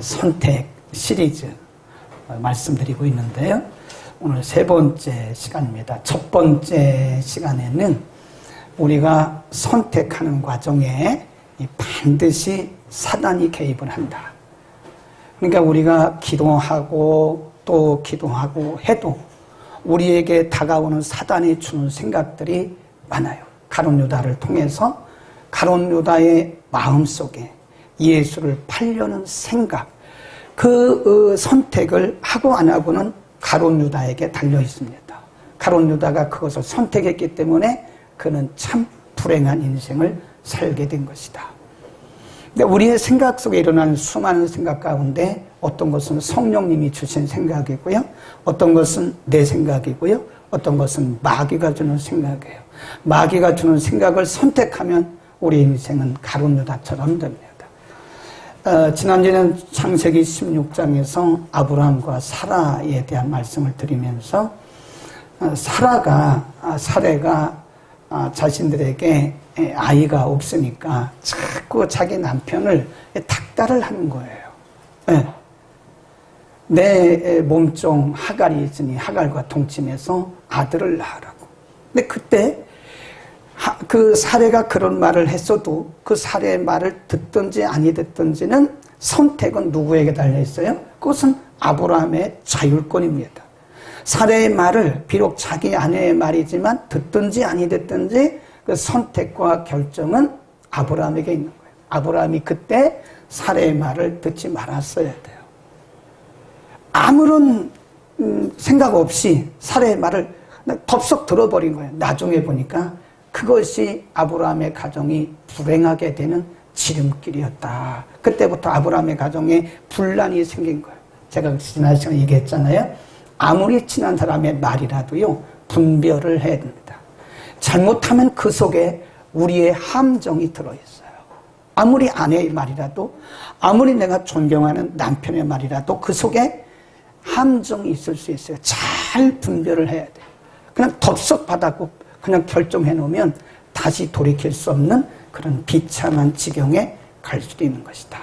선택 시리즈 말씀드리고 있는데요. 오늘 세 번째 시간입니다. 첫 번째 시간에는 우리가 선택하는 과정에 반드시 사단이 개입을 한다. 그러니까 우리가 기도하고 또 기도하고 해도 우리에게 다가오는 사단이 주는 생각들이 많아요. 가론 유다를 통해서 가론 유다의 마음 속에 예수를 팔려는 생각, 그 어, 선택을 하고 안 하고는 가론 유다에게 달려 있습니다. 가론 유다가 그것을 선택했기 때문에 그는 참 불행한 인생을 살게 된 것이다. 근데 우리의 생각 속에 일어나는 수많은 생각 가운데 어떤 것은 성령님이 주신 생각이고요. 어떤 것은 내 생각이고요. 어떤 것은 마귀가 주는 생각이에요. 마귀가 주는 생각을 선택하면 우리 인생은 가론 유다처럼 됩니다. 어, 지난주에는 창세기 16장에서 아브라함과 사라에 대한 말씀을 드리면서 어, 사라가 아, 사례가 아, 자신들에게 아이가 없으니까 자꾸 자기 남편을 닥달을 하는 거예요. 네. 내 몸종 하갈이 있으니 하갈과 동침해서 아들을 낳으라고. 근데 그때 그 사례가 그런 말을 했어도 그 사례의 말을 듣든지 아니 듣든지는 선택은 누구에게 달려 있어요? 그것은 아브라함의 자율권입니다. 사례의 말을 비록 자기 아내의 말이지만 듣든지 아니 듣든지 그 선택과 결정은 아브라함에게 있는 거예요. 아브라함이 그때 사례의 말을 듣지 말았어야 돼요. 아무런 음, 생각 없이 사례의 말을 덥석 들어버린 거예요. 나중에 보니까 그것이 아브라함의 가정이 불행하게 되는 지름길이었다. 그때부터 아브라함의 가정에 분란이 생긴 거예요. 제가 지난 시간에 얘기했잖아요. 아무리 친한 사람의 말이라도요, 분별을 해야 됩니다. 잘못하면 그 속에 우리의 함정이 들어있어요. 아무리 아내의 말이라도, 아무리 내가 존경하는 남편의 말이라도 그 속에 함정이 있을 수 있어요. 잘 분별을 해야 돼요. 그냥 덥석 받았고 그냥 결정해 놓으면 다시 돌이킬 수 없는 그런 비참한 지경에 갈 수도 있는 것이다.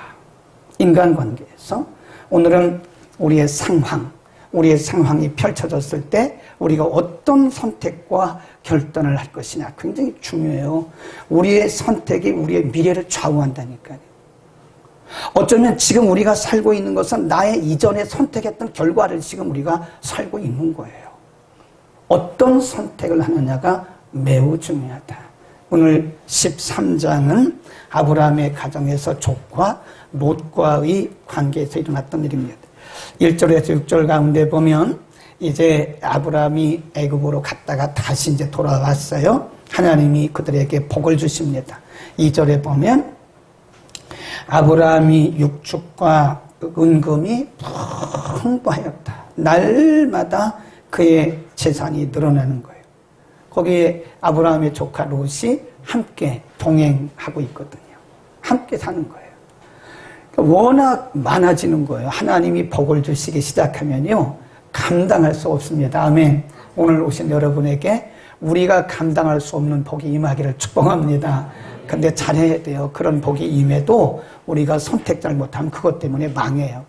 인간관계에서 오늘은 우리의 상황, 우리의 상황이 펼쳐졌을 때 우리가 어떤 선택과 결단을 할 것이냐 굉장히 중요해요. 우리의 선택이 우리의 미래를 좌우한다니까요. 어쩌면 지금 우리가 살고 있는 것은 나의 이전에 선택했던 결과를 지금 우리가 살고 있는 거예요. 어떤 선택을 하느냐가 매우 중요하다. 오늘 13장은 아브라함의 가정에서 족과 롯과의 관계에서 일어났던 일입니다. 1절에서 6절 가운데 보면 이제 아브라함이 애굽으로 갔다가 다시 이제 돌아왔어요. 하나님이 그들에게 복을 주십니다. 2절에 보면 아브라함이 육축과 은금이 풍부하였다. 날마다 그의 재산이 늘어나는 거예요. 거기에 아브라함의 조카 롯이 함께 동행하고 있거든요. 함께 사는 거예요. 그러니까 워낙 많아지는 거예요. 하나님이 복을 주시기 시작하면요. 감당할 수 없습니다. 아멘. 오늘 오신 여러분에게 우리가 감당할 수 없는 복이 임하기를 축복합니다. 근데 잘해야 돼요. 그런 복이 임해도 우리가 선택 잘못하면 그것 때문에 망해요.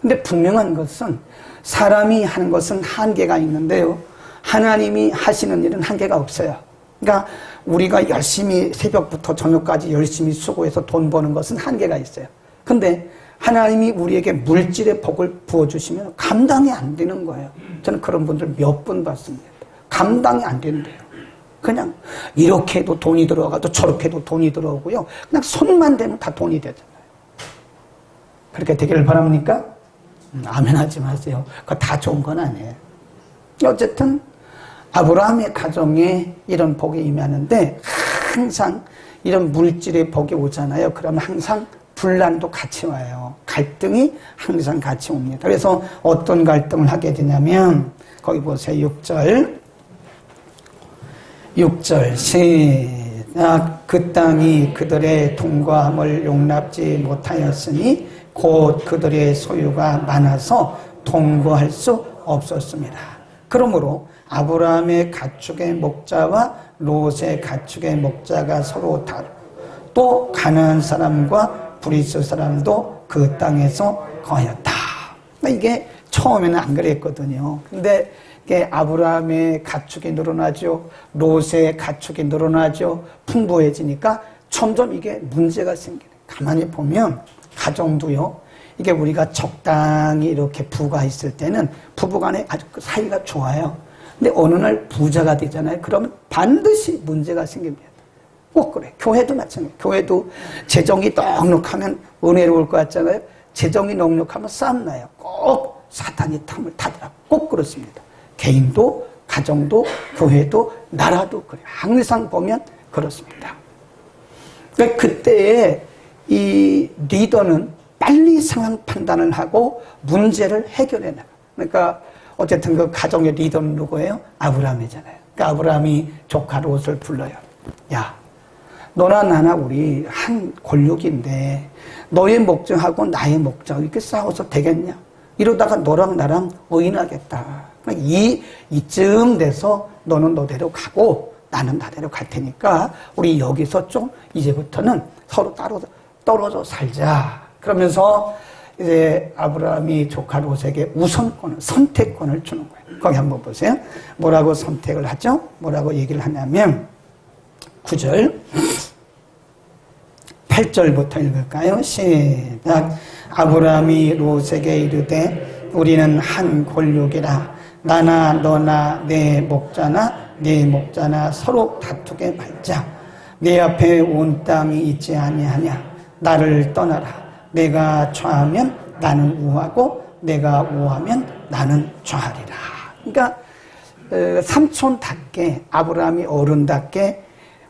근데 분명한 것은 사람이 하는 것은 한계가 있는데요. 하나님이 하시는 일은 한계가 없어요. 그러니까 우리가 열심히 새벽부터 저녁까지 열심히 수고해서 돈 버는 것은 한계가 있어요. 근데 하나님이 우리에게 물질의 복을 부어주시면 감당이 안 되는 거예요. 저는 그런 분들 몇 분 봤습니다. 감당이 안 된대요. 그냥 이렇게 해도 돈이 들어가도 저렇게 해도 돈이 들어오고요. 그냥 손만 대면 다 돈이 되잖아요. 그렇게 되기를 바랍니까? 음, 아멘 하지 마세요. 그거 다 좋은 건 아니에요. 어쨌든 아브라함의 가정에 이런 복이 임하는데 항상 이런 물질의 복이 오잖아요. 그러면 항상 분란도 같이 와요. 갈등이 항상 같이 옵니다. 그래서 어떤 갈등을 하게 되냐면 거기 보세요. 6절 6절 시작 그 땅이 그들의 통과함을 용납지 못하였으니 곧 그들의 소유가 많아서 통과할 수 없었습니다. 그러므로 아브라함의 가축의 목자와 롯의 가축의 목자가 서로 다르 또 가난한 사람과 브리스 사람도 그 땅에서 거하였다. 그러니까 이게 처음에는 안 그랬거든요. 근데 이게 아브라함의 가축이 늘어나죠. 롯의 가축이 늘어나죠. 풍부해지니까 점점 이게 문제가 생기네. 가만히 보면 가정도요. 이게 우리가 적당히 이렇게 부가 있을 때는 부부간에 아주 그 사이가 좋아요. 근데 어느 날 부자가 되잖아요. 그러면 반드시 문제가 생깁니다. 꼭 그래. 교회도 마찬가지. 교회도 재정이 넉넉하면 은혜로울 것 같잖아요. 재정이 넉넉하면 싸움 나요. 꼭 사탄이 탐을 타더라. 꼭 그렇습니다. 개인도, 가정도, 교회도, 나라도 그래요. 항상 보면 그렇습니다. 그러니까 그때에 이 리더는 빨리 상황 판단을 하고 문제를 해결해 나가. 그러니까 어쨌든 그 가정의 리더는 누구예요? 아브라함이잖아요. 그러니까 아브라함이 조카 롯을 불러요. 야, 너나 나나 우리 한 권력인데 너의 목적하고 나의 목적 이렇게 싸워서 되겠냐? 이러다가 너랑 나랑 의인하겠다. 그러니까 이 이쯤 돼서 너는 너대로 가고 나는 나대로 갈 테니까 우리 여기서 좀 이제부터는 서로 따로 떨어져 살자. 그러면서 이제 아브라함이 조카 롯에게 우선권을 선택권을 주는 거예요. 거기 한번 보세요. 뭐라고 선택을 하죠? 뭐라고 얘기를 하냐면 9절 8절부터 읽을까요? 시작. 아브라함이 롯에게 이르되 우리는 한 권력이라 나나 너나 내 목자나 내 목자나 서로 다투게 말자. 내 앞에 온 땅이 있지 아니하냐. 나를 떠나라. 내가 좌하면 나는 우하고 내가 우하면 나는 좌하리라. 그러니까 어, 삼촌답게 아브라함이 어른답게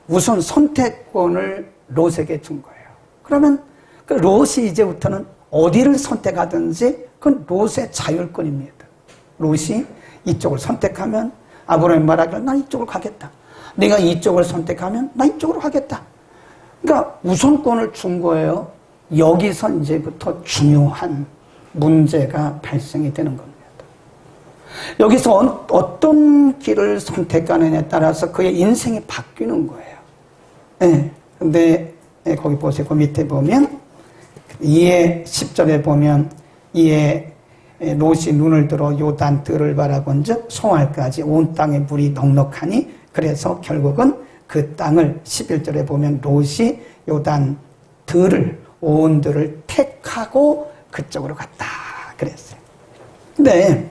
우선 선택권을 롯에게 준 거예요. 그러면 그 롯이 이제부터는 어디를 선택하든지 그건 롯의 자율권입니다. 롯이 이쪽을 선택하면 아브라함이 말하기를 나 이쪽으로 가겠다. 내가 이쪽을 선택하면 나 이쪽으로 가겠다. 그러니까 우선권을 준 거예요. 여기서 이제부터 중요한 문제가 발생이 되는 겁니다. 여기서 어떤 길을 선택하느냐에 따라서 그의 인생이 바뀌는 거예요. 네. 근데 네, 거기 보세요. 그 밑에 보면 이에 10절에 보면 이에 롯이 눈을 들어 요단 들을 바라본즉 송알까지 온 땅에 물이 넉넉하니 그래서 결국은 그 땅을 11절에 보면 롯이 요단 들을 온 들을 택하고 그쪽으로 갔다 그랬어요. 근데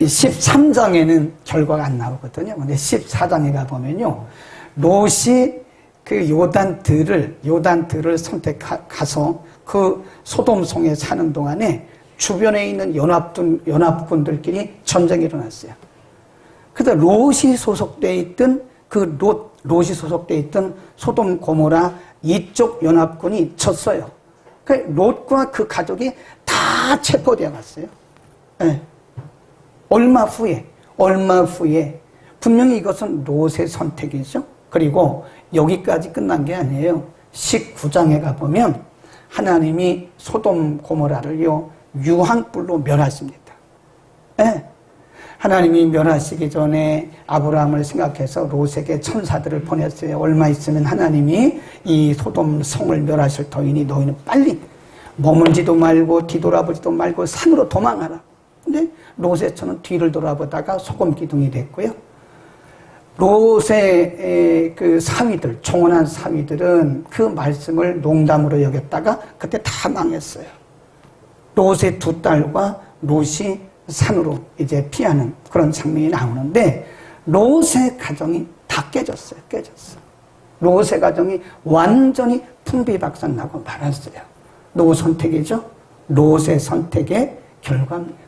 13장에는 결과가 안 나오거든요. 근데 14장에 가 보면요. 롯이 그 요단들을, 요단들을 선택가서 그 소돔성에 사는 동안에 주변에 있는 연합군, 연합군들끼리 전쟁이 일어났어요. 그래서 롯이 소속돼 있던 그 롯, 롯이 소속돼 있던 소돔 고모라 이쪽 연합군이 졌어요. 그 롯과 그 가족이 다 체포되어 갔어요. 네. 얼마 후에, 얼마 후에 분명히 이것은 롯의 선택이죠. 그리고 여기까지 끝난 게 아니에요. 19장에 가보면 하나님이 소돔 고모라를요 유황불로 멸하십니다. 네. 하나님이 멸하시기 전에 아브라함을 생각해서 롯에게 천사들을 보냈어요. 얼마 있으면 하나님이 이 소돔 성을 멸하실 터이니 너희는 빨리 머물지도 말고 뒤돌아보지도 말고 산으로 도망하라. 근데 롯의 처는 뒤를 돌아보다가 소금 기둥이 됐고요. 롯의 그 사위들, 총원한 사위들은 그 말씀을 농담으로 여겼다가 그때 다 망했어요. 롯의 두 딸과 롯이 산으로 이제 피하는 그런 장면이 나오는데 롯의 가정이 다 깨졌어요. 깨졌어. 롯의 가정이 완전히 풍비박산 나고 말았어요. 누구 선택이죠? 롯의 선택의 결과입니다.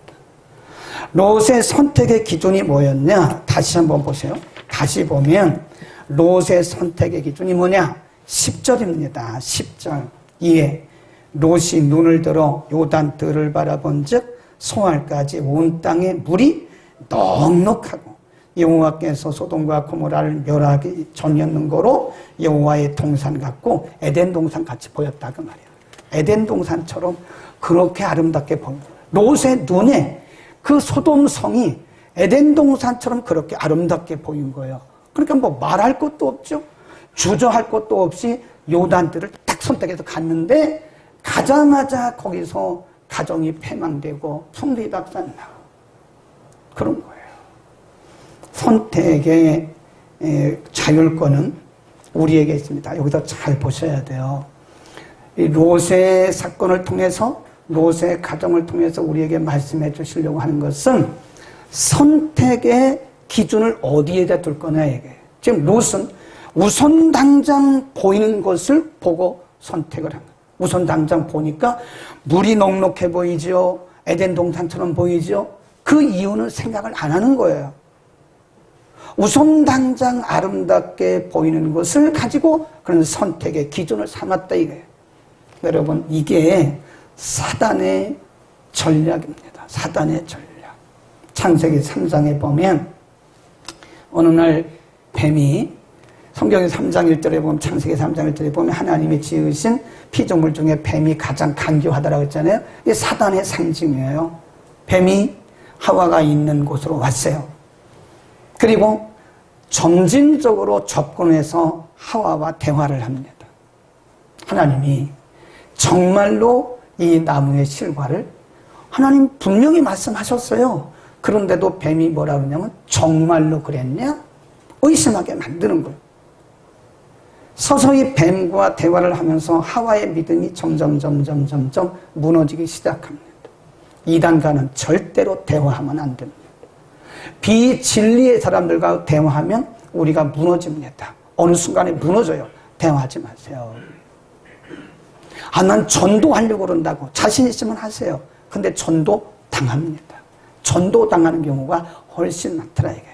롯의 선택의 기준이 뭐였냐? 다시 한번 보세요. 다시 보면 롯의 선택의 기준이 뭐냐? 10절입니다. 10절. 이에 롯이 눈을 들어 요단 들을 바라본 즉 송알까지 온 땅에 물이 넉넉하고 여호와께서 소돔과 고모라를 멸하기 전이었는 거로 여호와의 동산 같고 에덴 동산 같이 보였다 그 말이야. 에덴 동산처럼 그렇게 아름답게 보입니다. 롯의 눈에 그 소돔 성이 에덴 동산처럼 그렇게 아름답게 보인 거예요. 그러니까 뭐 말할 것도 없죠. 주저할 것도 없이 요단들을 딱 선택해서 갔는데 가자마자 거기서 가정이 패망되고 풍비박산나 그런 거예요. 선택의 에, 자율권은 우리에게 있습니다. 여기서 잘 보셔야 돼요. 이 로세 사건을 통해서 로세 가정을 통해서 우리에게 말씀해 주시려고 하는 것은 선택의 기준을 어디에다 둘 거냐 이게. 지금 롯은 우선 당장 보이는 것을 보고 선택을 한 거예요. 우선 당장 보니까 물이 넉넉해 보이죠. 에덴 동산처럼 보이죠. 그 이유는 생각을 안 하는 거예요. 우선 당장 아름답게 보이는 것을 가지고 그런 선택의 기준을 삼았다 이거예요. 여러분 이게 사단의 전략입니다. 사단의 전략. 창세기 3장에 보면 어느 날 뱀이 성경의 3장 1절에 보면 창세기 3장 1절에 보면 하나님이 지으신 피조물 중에 뱀이 가장 간교하다라고 했잖아요. 이게 사단의 상징이에요. 뱀이 하와가 있는 곳으로 왔어요. 그리고 점진적으로 접근해서 하와와 대화를 합니다. 하나님이 정말로 이 나무의 실과를 하나님 분명히 말씀하셨어요. 그런데도 뱀이 뭐라 그러냐면 정말로 그랬냐? 의심하게 만드는 거예요. 서서히 뱀과 대화를 하면서 하와의 믿음이 점점 점점 점점 무너지기 시작합니다. 이단과는 절대로 대화하면 안 됩니다. 비진리의 사람들과 대화하면 우리가 무너집니다. 어느 순간에 무너져요. 대화하지 마세요. 아, 난 전도하려고 그런다고. 자신 있으면 하세요. 근데 전도 당합니다. 전도 당하는 경우가 훨씬 많더라, 이게.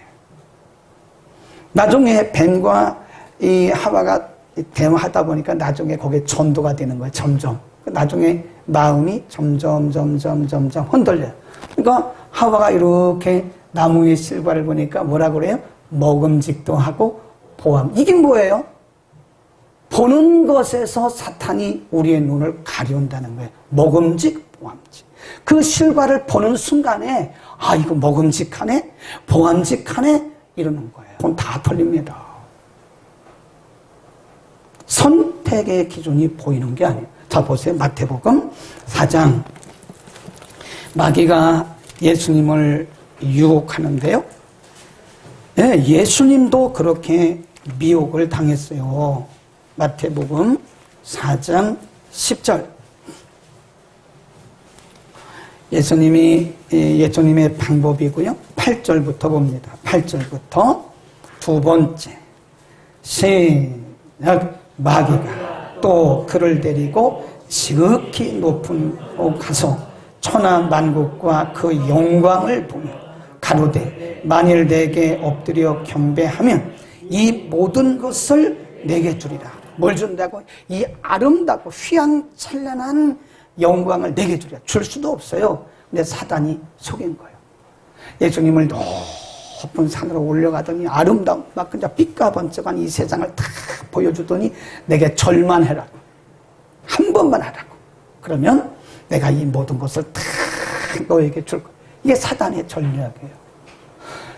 나중에 뱀과 이 하와가 대화하다 보니까 나중에 거기에 전도가 되는 거예요, 점점. 나중에 마음이 점점, 점점, 점점 흔들려요. 그러니까 하와가 이렇게 나무의 실과를 보니까 뭐라 그래요? 먹음직도 하고 보암. 이게 뭐예요? 보는 것에서 사탄이 우리의 눈을 가려운다는 거예요. 먹음직, 보암직. 그 실과를 보는 순간에 아 이거 먹음직하네, 보암직하네 이러는 거예요. 그건 다 틀립니다. 선택의 기준이 보이는 게 아니에요. 자 보세요. 마태복음 4장 마귀가 예수님을 유혹하는데요. 예, 예수님도 그렇게 미혹을 당했어요. 마태복음 4장 10절. 예수님이 예수님의 방법이고요. 8절부터 봅니다. 8절부터 두 번째. 시작 마귀가 또 그를 데리고 지극히 높은 곳 가서 천하 만국과 그 영광을 보며 가로되 만일 내게 엎드려 경배하면 이 모든 것을 내게 주리라. 뭘 준다고? 이 아름답고 휘황찬란한 영광을 내게 주리라. 줄 수도 없어요. 근데 사단이 속인 거예요. 예수님을 높은 산으로 올려가더니 아름다운 막 그냥 삐까번쩍한 이 세상을 다 보여주더니 내게 절만 해라. 한 번만 하라고. 그러면 내가 이 모든 것을 다 너에게 줄 거야. 이게 사단의 전략이에요.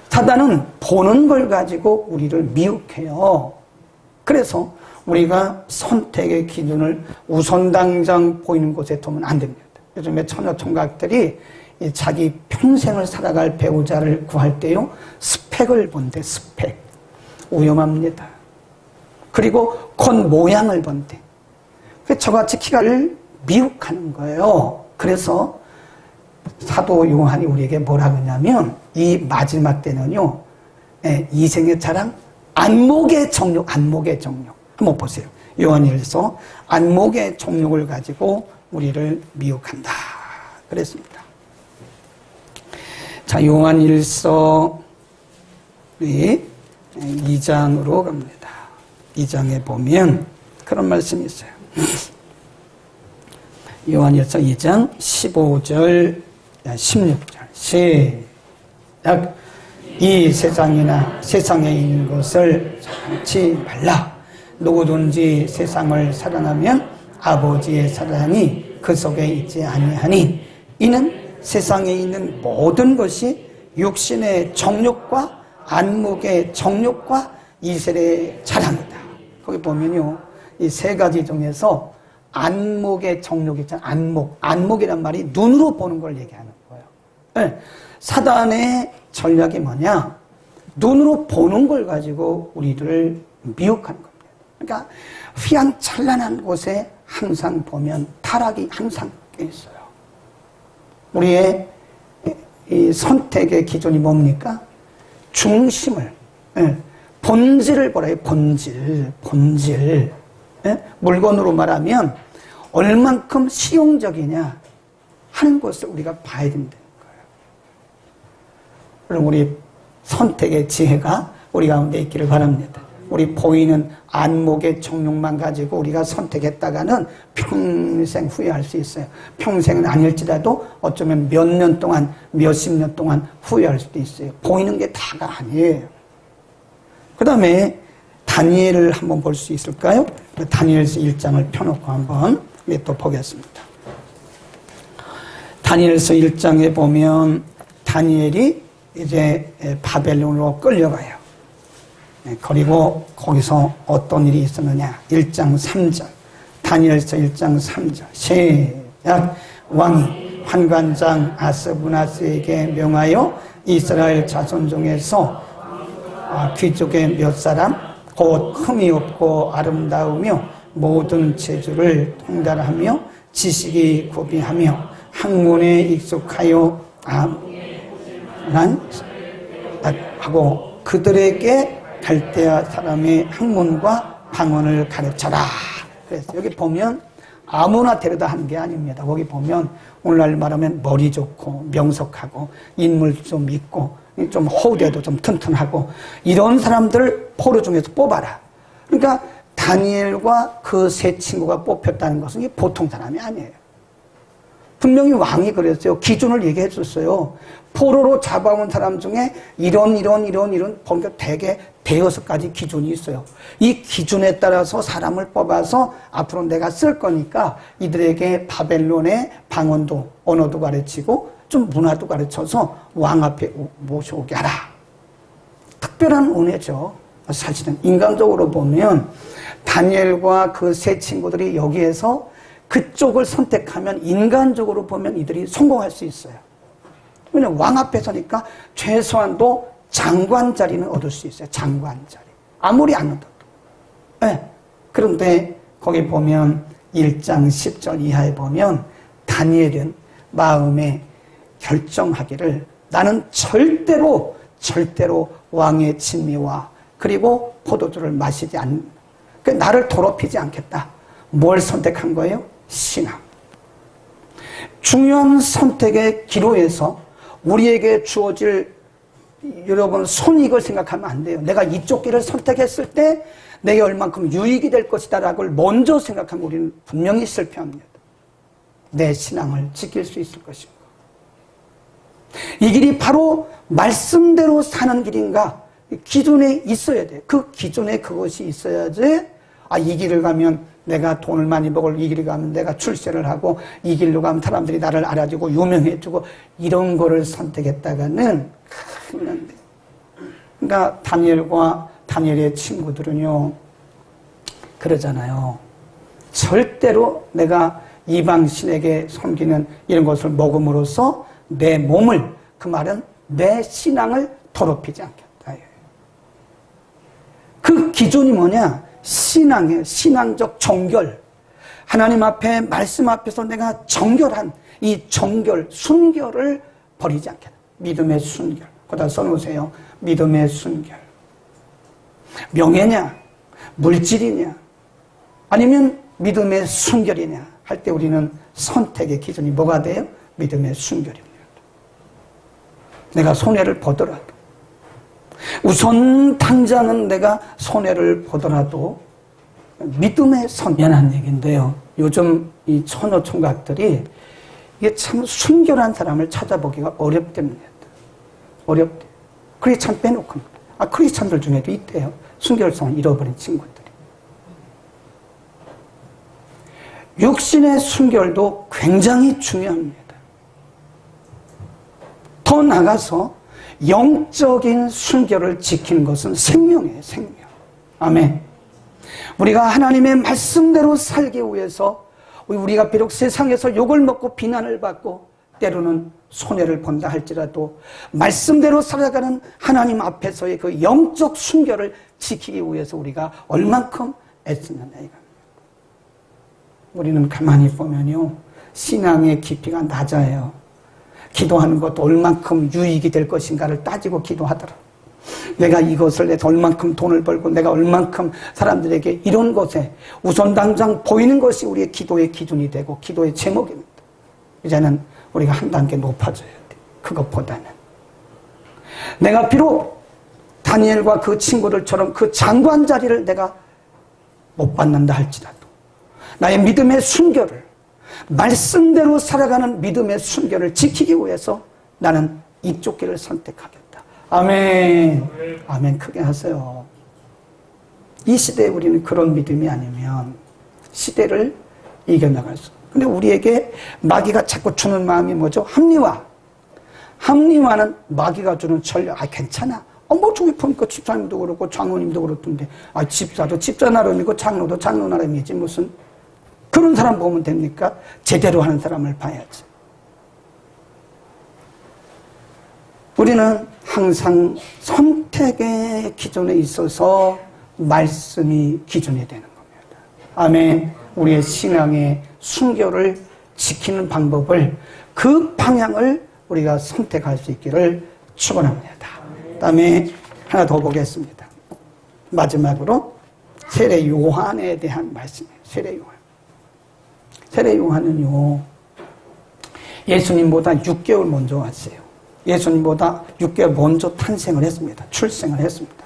사단은 보는 걸 가지고 우리를 미혹해요. 그래서 우리가 선택의 기준을 우선 당장 보이는 곳에 두면 안 됩니다. 요즘에 처녀 총각들이 자기 평생을 살아갈 배우자를 구할 때요, 스펙을 본대, 스펙. 위험합니다. 그리고 건 모양을 본대. 저같이 키가를 미혹하는 거예요. 그래서 사도 요한이 우리에게 뭐라 그러냐면 이 마지막 때는요. 예, 이생의 자랑 안목의 정욕, 안목의 정욕. 한번 보세요. 요한일서 안목의 정욕을 가지고 우리를 미혹한다. 그랬습니다. 자, 요한일서. 2장으로 갑니다. 2장에 보면 그런 말씀이 있어요. 요한일서 2장 15절 16절. 시작. 이 세상이나 세상에 있는 것을 참지 말라. 누구든지 세상을 사랑하면 아버지의 사랑이 그 속에 있지 아니하니 이는 세상에 있는 모든 것이 육신의 정욕과 안목의 정욕과 이세의 자랑이다. 거기 보면요. 이 세 가지 중에서 안목의 정욕 있잖아요. 안목. 안목이란 말이 눈으로 보는 걸 얘기하는 거예요. 네. 사단의 전략이 뭐냐? 눈으로 보는 걸 가지고 우리들을 미혹하는 겁니다. 그러니까 휘황찬란한 곳에 항상 보면 타락이 항상 껴 있어요. 우리의 이 선택의 기준이 뭡니까? 중심을, 예, 본질을 보라 요 본질, 본질. 예? 물건으로 말하면 얼만큼 실용적이냐 하는 것을 우리가 봐야 된다는 거예요. 그럼 우리 선택의 지혜가 우리 가운데 있기를 바랍니다. 우리 보이는 안목의 정욕만 가지고 우리가 선택했다가는 평생 후회할 수 있어요. 평생은 아닐지라도 어쩌면 몇 년 동안, 몇십 년 동안 후회할 수도 있어요. 보이는 게 다가 아니에요. 그 다음에 다니엘을 한번 볼 수 있을까요? 다니엘서 1장을 펴놓고 한번 또 보겠습니다. 다니엘서 1장에 보면 다니엘이 이제 바벨론으로 끌려가요. 네, 그리고 거기서 어떤 일이 있었느냐. 1장 3절. 다니엘서 1장 3절. 시작. 왕이 환관장 아스부나스에게 명하여 이스라엘 자손 중에서 아, 귀족의 몇 사람 곧 흠이 없고 아름다우며 모든 재주를 통달하며 지식이 구비하며 학문에 익숙하여 아난 하고 그들에게 갈대아 사람의 학문과 방언을 가르쳐라. 그래서 여기 보면 아무나 데려다 하는 게 아닙니다. 거기 보면 오늘날 말하면 머리 좋고 명석하고 인물 좀 있고 좀 호대도 좀 튼튼하고 이런 사람들을 포로 중에서 뽑아라. 그러니까 다니엘과 그 세 친구가 뽑혔다는 것은 보통 사람이 아니에요. 분명히 왕이 그랬어요. 기준을 얘기해 줬어요. 포로로 잡아온 사람 중에 이런 이런 이런 이런 보니까 대개 대여섯 가지 기준이 있어요. 이 기준에 따라서 사람을 뽑아서 앞으로 내가 쓸 거니까 이들에게 바벨론의 방언도 언어도 가르치고 좀 문화도 가르쳐서 왕 앞에 모셔오게 하라. 특별한 은혜죠. 사실은 인간적으로 보면 다니엘과 그 세 친구들이 여기에서 그쪽을 선택하면 인간적으로 보면 이들이 성공할 수 있어요. 왜냐면 왕 앞에 서니까 최소한도 장관 자리는 얻을 수 있어요. 장관 자리. 아무리 안 얻어도. 네. 그런데 거기 보면 1장 10절 이하에 보면 다니엘은 마음에 결정하기를 나는 절대로 절대로 왕의 진미와 그리고 포도주를 마시지 않, 그 나를 더럽히지 않겠다. 뭘 선택한 거예요? 신앙. 중요한 선택의 기로에서 우리에게 주어질 여러분 손익을 생각하면 안 돼요. 내가 이쪽 길을 선택했을 때 내게 얼만큼 유익이 될 것이다라고 먼저 생각하면 우리는 분명히 실패합니다. 내 신앙을 지킬 수 있을 것인가. 이 길이 바로 말씀대로 사는 길인가 기존에 있어야 돼. 그 기존에 그것이 있어야지 아, 이 길을 가면 내가 돈을 많이 벌고 이 길을 가면 내가 출세를 하고 이 길로 가면 사람들이 나를 알아주고 유명해지고 이런 거를 선택했다가는 큰일 난대. 그러니까 다니엘과 다니엘의 친구들은요 그러잖아요. 절대로 내가 이방 신에게 섬기는 이런 것을 먹음으로써 내 몸을 그 말은 내 신앙을 더럽히지 않겠다. 그 기준이 뭐냐? 신앙의 신앙적 정결. 하나님 앞에 말씀 앞에서 내가 정결한 이 정결, 순결을 버리지 않겠다. 믿음의 순결. 거기다 써놓으세요. 믿음의 순결. 명예냐? 물질이냐? 아니면 믿음의 순결이냐? 할 때 우리는 선택의 기준이 뭐가 돼요? 믿음의 순결입니다. 내가 손해를 보더라도 우선 당장은 내가 손해를 보더라도 믿음의 선연한 얘기인데요. 요즘 이 처녀 총각들이 이게 참 순결한 사람을 찾아보기가 어렵답니다. 어렵대. 크리스찬 빼놓고. 아, 크리스찬들 중에도 있대요. 순결성을 잃어버린 친구들이. 육신의 순결도 굉장히 중요합니다. 더 나가서 영적인 순결을 지키는 것은 생명이에요, 생명. 아멘. 우리가 하나님의 말씀대로 살기 위해서 우리가 비록 세상에서 욕을 먹고 비난을 받고 때로는 손해를 본다 할지라도 말씀대로 살아가는 하나님 앞에서의 그 영적 순결을 지키기 위해서 우리가 얼만큼 애쓰느냐 이겁니다. 우리는 가만히 보면요. 신앙의 깊이가 낮아요. 기도하는 것도 얼만큼 유익이 될 것인가를 따지고 기도하더라. 내가 이것을 내서 얼만큼 돈을 벌고 내가 얼만큼 사람들에게 이런 것에 우선 당장 보이는 것이 우리의 기도의 기준이 되고 기도의 제목입니다. 이제는 우리가 한 단계 높아져야 돼. 그것보다는. 내가 비록 다니엘과 그 친구들처럼 그 장관 자리를 내가 못 받는다 할지라도 나의 믿음의 순결을 말씀대로 살아가는 믿음의 순결을 지키기 위해서 나는 이쪽 길을 선택하겠다. 아멘. 아멘. 크게 하세요. 이 시대에 우리는 그런 믿음이 아니면 시대를 이겨나갈 수. 근데 우리에게 마귀가 자꾸 주는 마음이 뭐죠? 합리화. 합리화는 마귀가 주는 전략. 아, 괜찮아. 어, 뭐 저기 보니까 집사님도 그렇고 장로님도 그렇던데. 아, 집사도 집사 나름이고 장로도 장로 나름이지. 무슨. 그런 사람 보면 됩니까? 제대로 하는 사람을 봐야지. 우리는 항상 선택의 기준에 있어서 말씀이 기준이 되는 겁니다. 아멘. 우리의 신앙의 순결을 지키는 방법을 그 방향을 우리가 선택할 수 있기를 축원합니다. 다음에 하나 더 보겠습니다. 마지막으로 세례 요한에 대한 말씀이에요. 세례 요한. 세례 요한은요. 예수님보다 6개월 먼저 왔어요. 예수님보다 6개월 먼저 탄생을 했습니다. 출생을 했습니다.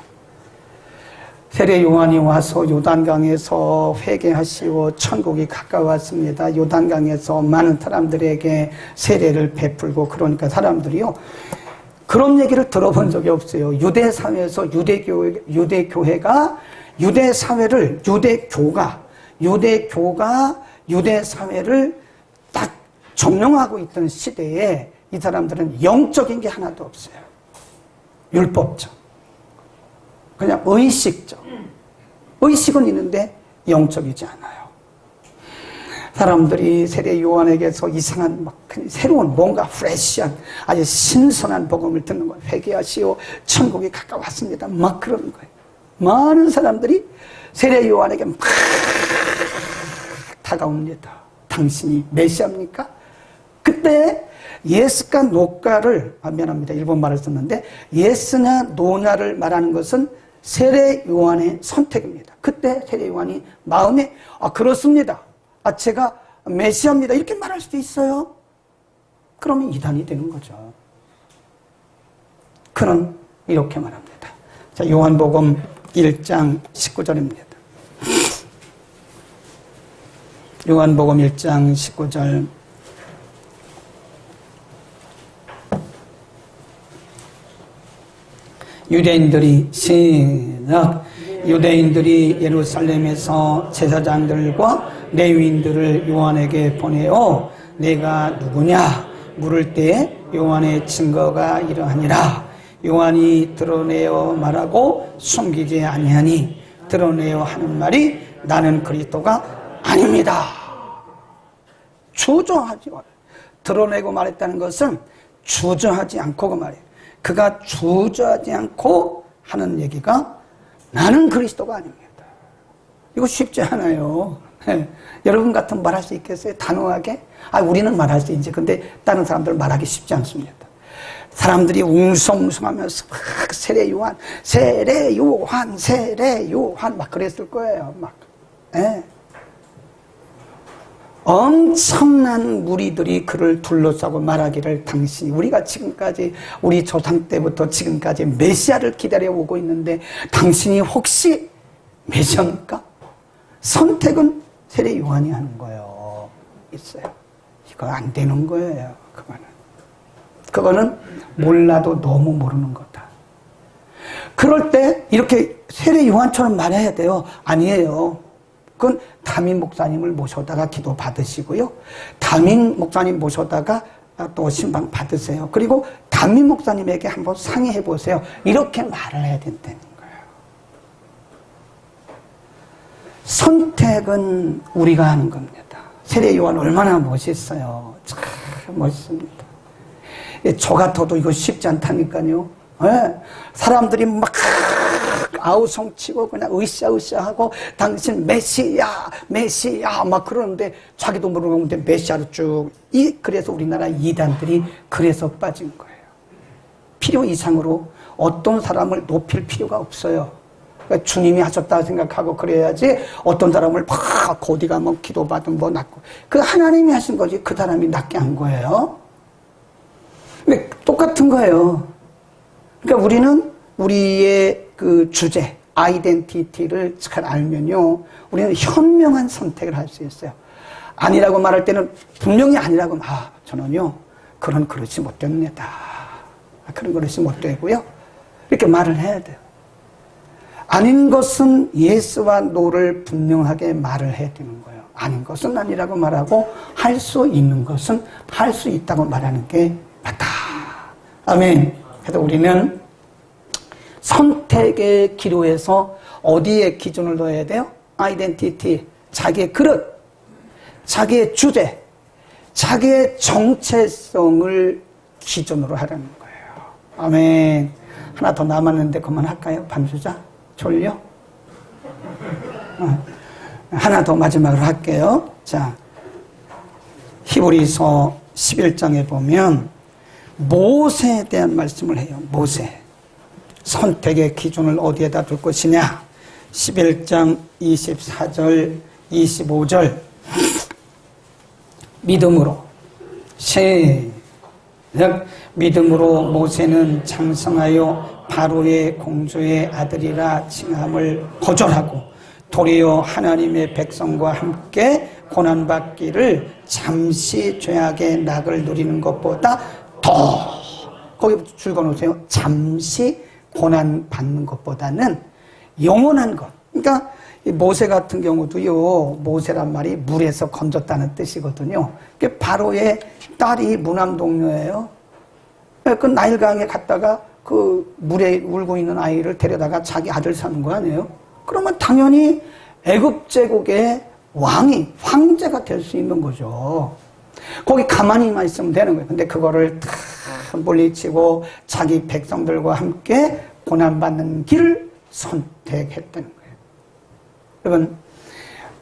세례 요한이 와서 요단강에서 회개하시고 천국이 가까웠습니다. 요단강에서 많은 사람들에게 세례를 베풀고 그러니까 사람들이요. 그런 얘기를 들어본 적이 없어요. 유대 사회에서 유대교회, 유대교회가 유대 사회를 유대교가 유대교가 유대 사회를 딱 점령하고 있던 시대에 이 사람들은 영적인 게 하나도 없어요. 율법적. 그냥 의식적. 의식은 있는데 영적이지 않아요. 사람들이 세례 요한에게서 이상한 막 새로운 뭔가 프레시한 아주 신선한 복음을 듣는 거예요. 회개하시오. 천국이 가까웠습니다. 막 그러는 거예요. 많은 사람들이 세례 요한에게 막 다가옵니다. 당신이 메시아입니까? 그때 예스가 노가를 아, 미안합니다. 일본 말을 썼는데 예스냐 노냐를 말하는 것은 세례 요한의 선택입니다. 그때 세례 요한이 마음에 아 그렇습니다. 아 제가 메시아입니다. 이렇게 말할 수도 있어요. 그러면 이단이 되는 거죠. 그는 이렇게 말합니다. 자 요한복음 1장 19절입니다. 요한복음 1장 19절. 유대인들이 신약 유대인들이 예루살렘에서 제사장들과 레위인들을 요한에게 보내어 내가 누구냐? 물을 때 요한의 증거가 이러하니라. 요한이 드러내어 말하고 숨기지 아니하니 드러내어 하는 말이 나는 그리스도가 아닙니다. 주저하지 말 드러내고 말했다는 것은 주저하지 않고 그 말이에요. 그가 주저하지 않고 하는 얘기가 나는 그리스도가 아닙니다. 이거 쉽지 않아요. 네. 여러분 같은 말할 수 있겠어요? 단호하게? 아, 우리는 말할 수 있지. 근데 다른 사람들 말하기 쉽지 않습니다. 사람들이 웅성웅성하면서 막 세례 요한, 세례 요한, 세례 요한 막 그랬을 거예요. 막. 네. 엄청난 무리들이 그를 둘러싸고 말하기를 당신이 우리가 지금까지 우리 조상 때부터 지금까지 메시아를 기다려 오고 있는데 당신이 혹시 메시아입니까? 선택은 세례 요한이 하는 거예요. 있어요. 이거 안 되는 거예요. 그거는. 그거는 몰라도 너무 모르는 거다. 그럴 때 이렇게 세례 요한처럼 말해야 돼요. 아니에요. 그건 담임 목사님을 모셔다가 기도 받으시고요. 담임 목사님 모셔다가 또 신방 받으세요. 그리고 담임 목사님에게 한번 상의해 보세요. 이렇게 말을 해야 된다는 거예요. 선택은 우리가 하는 겁니다. 세례 요한 얼마나 멋있어요. 참 멋있습니다. 이저 같아도 이거 쉽지 않다니까요. 예? 사람들이 막 아우성치고 그냥 으쌰으쌰하고 당신 메시야 메시야 막 그러는데 자기도 모르는데 메시아로 쭉 이 그래서 우리나라 이단들이 그래서 빠진 거예요. 필요 이상으로 어떤 사람을 높일 필요가 없어요. 그러니까 주님이 하셨다 생각하고 그래야지 어떤 사람을 막 어디 가면 기도받은 뭐 낫고 그 하나님이 하신 거지 그 사람이 낫게 한 거예요. 똑같은 거예요. 그러니까 우리는 우리의 그 주제, 아이덴티티를 잘 알면요. 우리는 현명한 선택을 할 수 있어요. 아니라고 말할 때는 분명히 아니라고, 아, 저는요, 그런 그릇이 못 됩니다. 아, 그런 그릇이 못 되고요. 이렇게 말을 해야 돼요. 아닌 것은 예스와 노를 분명하게 말을 해야 되는 거예요. 아닌 것은 아니라고 말하고 할 수 있는 것은 할 수 있다고 말하는 게 맞다. 아멘. 그래서 우리는 선택의 기로에서 어디에 기준을 둬야 돼요? 아이덴티티, 자기의 그릇, 자기의 주제, 자기의 정체성을 기준으로 하라는 거예요. 아멘. 하나 더 남았는데 그만할까요? 밤수자? 졸려? 어. 하나 더 마지막으로 할게요. 자, 히브리서 11장에 보면 모세에 대한 말씀을 해요. 모세. 선택의 기준을 어디에다 둘 것이냐? 11장 24절, 25절. 믿음으로. 시작. 믿음으로 모세는 장성하여 바로의 공주의 아들이라 칭함을 거절하고 도리어 하나님의 백성과 함께 고난받기를 잠시 죄악의 낙을 누리는 것보다 더 거기 줄 거놓으세요. 잠시 고난 받는 것보다는 영원한 것. 그러니까 모세 같은 경우도요. 모세란 말이 물에서 건졌다는 뜻이거든요. 그 바로의 딸이 무남 동료예요. 그 나일강에 갔다가 그 물에 울고 있는 아이를 데려다가 자기 아들 사는 거 아니에요? 그러면 당연히 애굽 제국의 왕이 황제가 될 수 있는 거죠. 거기 가만히만 있으면 되는 거예요. 근데 그거를 다 물리치고 자기 백성들과 함께 고난받는 길을 선택했다는 거예요. 여러분,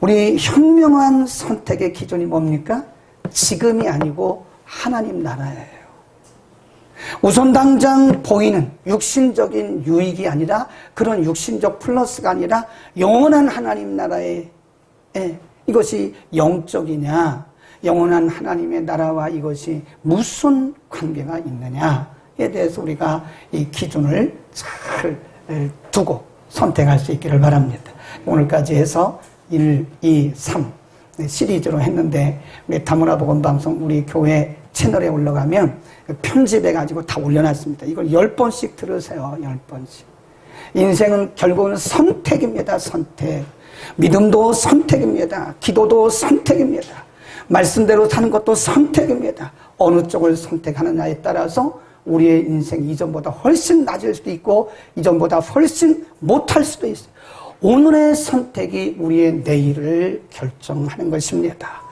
우리 현명한 선택의 기준이 뭡니까? 지금이 아니고 하나님 나라예요. 우선 당장 보이는 육신적인 유익이 아니라 그런 육신적 플러스가 아니라 영원한 하나님 나라의 예, 이것이 영적이냐 영원한 하나님의 나라와 이것이 무슨 관계가 있느냐에 대해서 우리가 이 기준을 잘 두고 선택할 수 있기를 바랍니다. 오늘까지 해서 1, 2, 3 시리즈로 했는데 우리 다문화 복음 방송 우리 교회 채널에 올라가면 편집해 가지고 다 올려놨습니다. 이걸 10번씩 들으세요. 10번씩. 인생은 결국은 선택입니다. 선택. 믿음도 선택입니다. 기도도 선택입니다. 말씀대로 사는 것도 선택입니다. 어느 쪽을 선택하느냐에 따라서 우리의 인생 이전보다 훨씬 낮을 수도 있고 이전보다 훨씬 못할 수도 있어요. 오늘의 선택이 우리의 내일을 결정하는 것입니다.